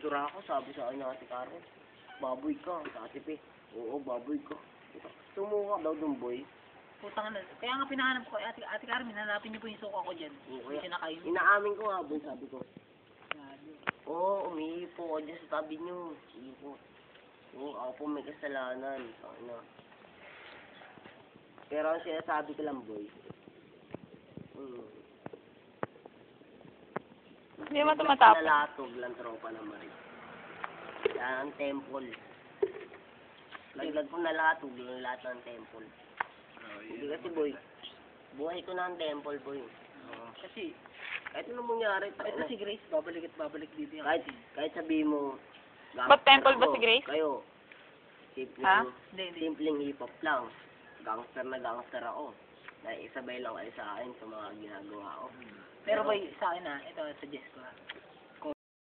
dura ako, sabi sa akin ng ate Karen. Baboy ka, sa ate Pe. Oo, baboy ka. Sumuka daw dun, boy. Putang na. Kaya nga pinahanap ko, ate, ate Carmen, hanapin niyo po yung suka ko dyan. Oo, Hindi kaya- nakain. Inaamin ko nga, boy, sabi ko. Oo, umihipo ako dyan sa tabi niyo. Ihipo. Oo, ako po may kasalanan. Ano. Pero ang sinasabi ko lang, boy. Hmm. Hindi mo tumatapos. Nalatog lang tropa ng Marie. Yan ang temple. Laglag ko nalatog lang lahat ng temple. Hindi kasi, boy. Buhay ko na ang temple, boy. Kasi, Kahit anong mangyari, ito si Grace, babalik at babalik dito yung kahit, kahit sabihin mo, Ba't temple ba si Grace? Kayo, simpleng, Ha? Hindi, hindi. simpleng hip-hop lang. Gangster na gangster ako. Dahil isabay lang kayo sa akin sa mga ginagawa ko. Pero boy, sa akin ah, ito, suggest ko ah.